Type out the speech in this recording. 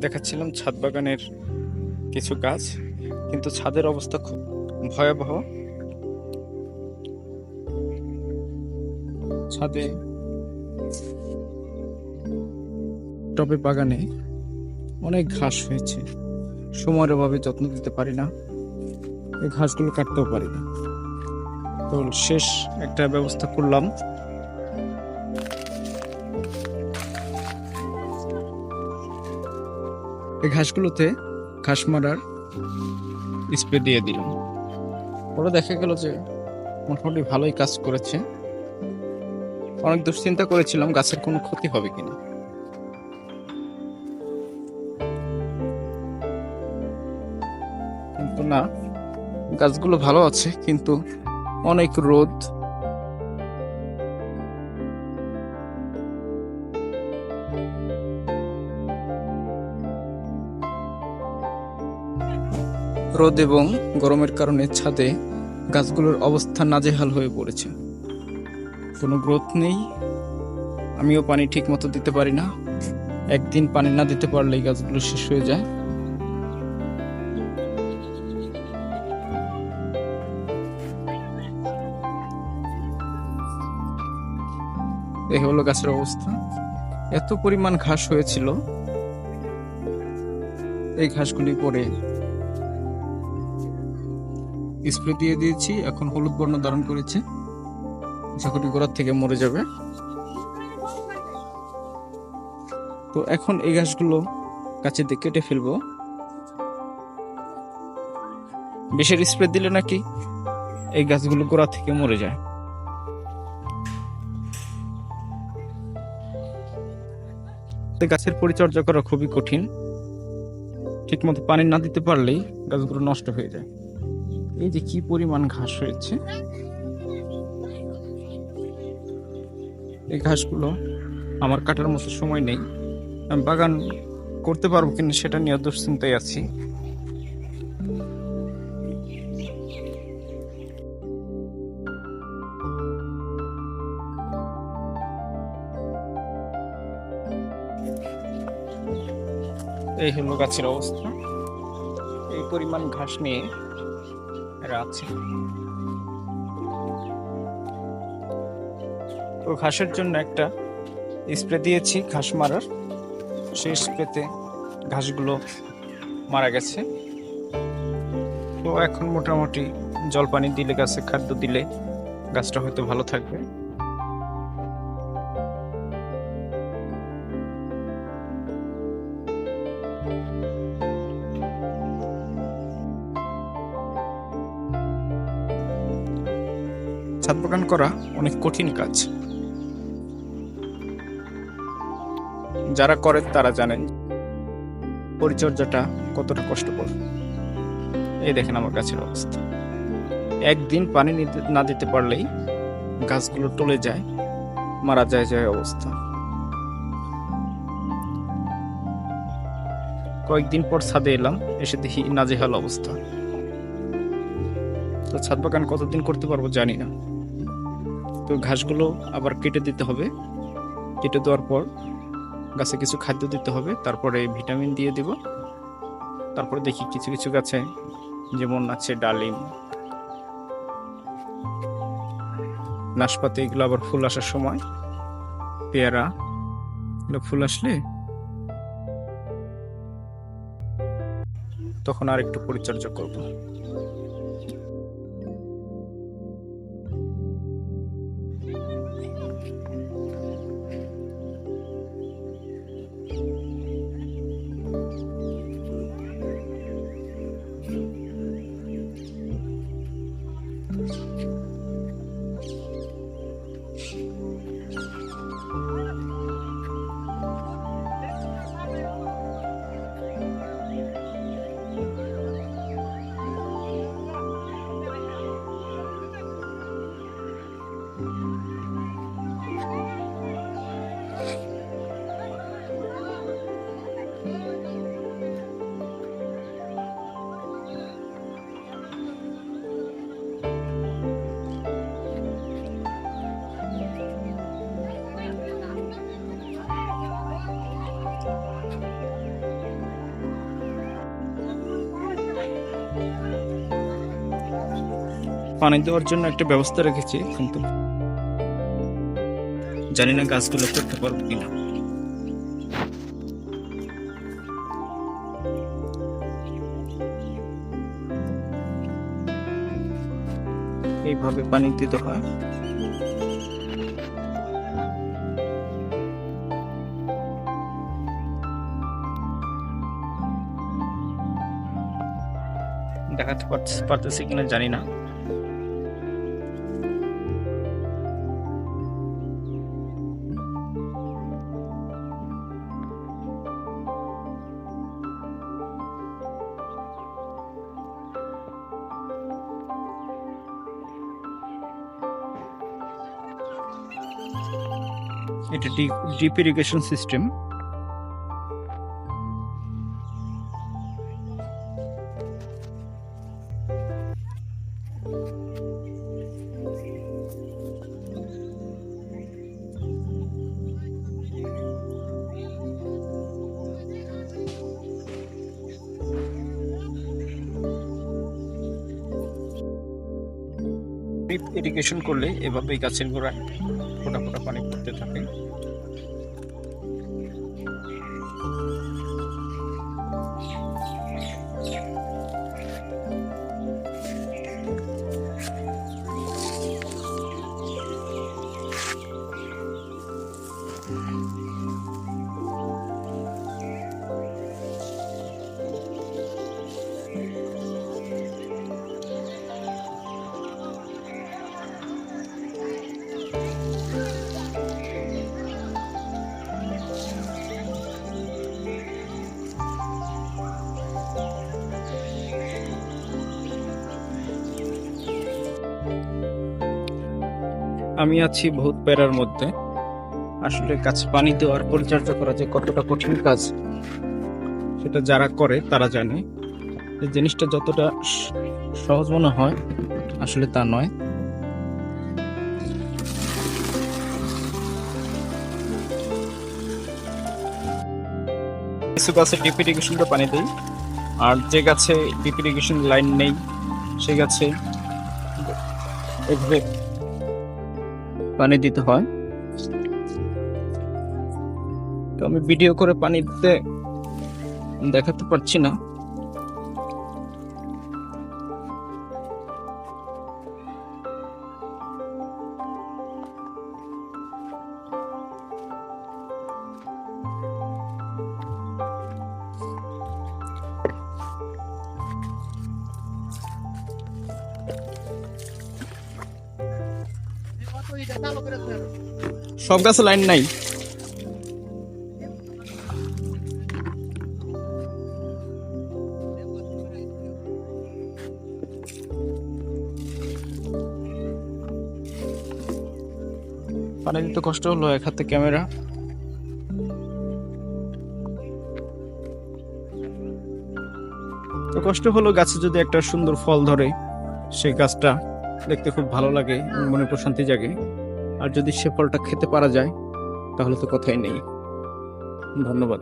দেখাচ্ছিলাম ছাদ বাগানের কিছু গাছ, কিন্তু ছাদের অবস্থা খুব ভয়াবহ। ছাদে টবে বাগানে অনেক ঘাস হয়েছে। সময়ের অভাবে যত্ন দিতে পারি না। এই ঘাসগুলো কাটতেও পারি না। তো শেষ একটা ব্যবস্থা করলাম। এই ঘাসগুলোতে ঘাস মারার স্প্রে দিয়ে দিলাম। পরে দেখা গেল যে মোটামুটি ভালোই কাজ করেছে। অনেক দুশ্চিন্তা করেছিলাম গাছের কোনো ক্ষতি হবে কিনা। কিন্তু না, গাছগুলো ভালো আছে, কিন্তু অনেক রোদ রোদ এবং গরমের কারণে ছাদে গাছগুলোর অবস্থা নাজেহাল হয়ে পড়েছে। কোনো গ্রোথ নেই। আমিও পানি ঠিক মতো দিতে পারি না। একদিন পানি না দিতে পারলেই গাছগুলো শেষ হয়ে যায়। এই হলো গাছের অবস্থা। এত পরিমাণ ঘাস হয়েছিল। এই ঘাসগুলি পরে স্প্রে দিয়ে দিয়েছি, এখন হলুদ বর্ণ ধারণ করেছে। আশা গোড়ার থেকে মরে যাবে। তো এখন এই গাছগুলো কাছে দিয়ে কেটে ফেলব। বিষের স্প্রে দিলে নাকি এই গাছগুলো গোড়া থেকে মরে যায়। গাছের পরিচর্যা করা খুবই কঠিন। ঠিকমতো পানি না দিতে পারলেই গাছগুলো নষ্ট হয়ে যায়। এই যে কি পরিমাণ ঘাস হয়েছে? এই ঘাসগুলো আমার কাটার মতো সময় নেই। আমি বাগান করতে পারব কিনা সেটা নিয়ে দুশ্চিন্তায় আছি। এই হলো গাছের অবস্থা। এই পরিমাণ ঘাস নিয়ে এরা আছে তো ঘাসের জন্য একটা স্প্রে দিয়েছি, ঘাস মারার। সেই স্প্রেতে ঘাসগুলো মারা গেছে। তো এখন মোটামুটি জল পানি দিলে, গাছে খাদ্য দিলে গাছটা হয়তো ভালো থাকবে। ছাদ বাগান করা অনেক কঠিন কাজ। যারা করেন তারা জানেন পরিচর্যাটা কতটা কষ্টকর। এই দেখেন আমার গাছের অবস্থা। একদিন পানি না দিতে পারলেই গাছগুলো টলে যায়, মারা যায় যায় অবস্থা। কয়েকদিন পর ছাদে এলাম, এসে দেখি নাজেহাল অবস্থা। তো ছাদ বাগান কতদিন করতে পারব জানি না। তো ঘাসগুলো আবার কেটে দিতে হবে। কেটে দেওয়ার পর গাছে কিছু খাদ্য দিতে হবে। তারপরে ভিটামিন দিয়ে দিব। তারপরে দেখি কিছু কিছু গাছে যেমন আছে ডালিম। নাশপাতি, এগুলো আবার ফুল আসার সময়। পেয়ারা, এগুলো ফুল আসলে তখন আর একটু পরিচর্যা করব। পানি দেওয়ার জন্য একটা ব্যবস্থা রেখেছি, কিন্তু জানি না গাছগুলো করতে পারব কিনা। এইভাবে পানি দিতে হয়। দেখাতে পারতেছি কিনা জানি না। এটা deep irrigation system. Drip irrigation করলে এভাবেই গাছের গোড়ায় ফোটা ফোটা পানি পড়তে থাকে। আমি আছি বহুত প্যারার মধ্যে। আসলে গাছে পানি দেওয়ার পরিচর্যা করা যে কতটা কঠিন কাজ, সেটা যারা করে তারা জানে। এই জিনিসটা যতটা সহজ মনে হয়, আসলে তা নয়। কিছু গাছে ডিপ ইরিগেশনটা পানি দেই, আর যে গাছে ডিপ ইরিগেশন লাইন নেই সে গাছে এভাবে পানি দিতে হয়। তো আমি ভিডিও করে পানি দিতে দেখাতে পারছি না। সব গাছে লাইন নাই। পানি দিতে কষ্ট হলো, এক হাতে ক্যামেরা। তো কষ্ট হলো গাছে যদি একটা সুন্দর ফল ধরে, সেই গাছটা দেখতে খুব ভালো লাগে, মনে প্রশান্তি জাগে। আর যদি সে ফলটা খেতে পারা যায় তাহলে তো কথাই নেই। ধন্যবাদ।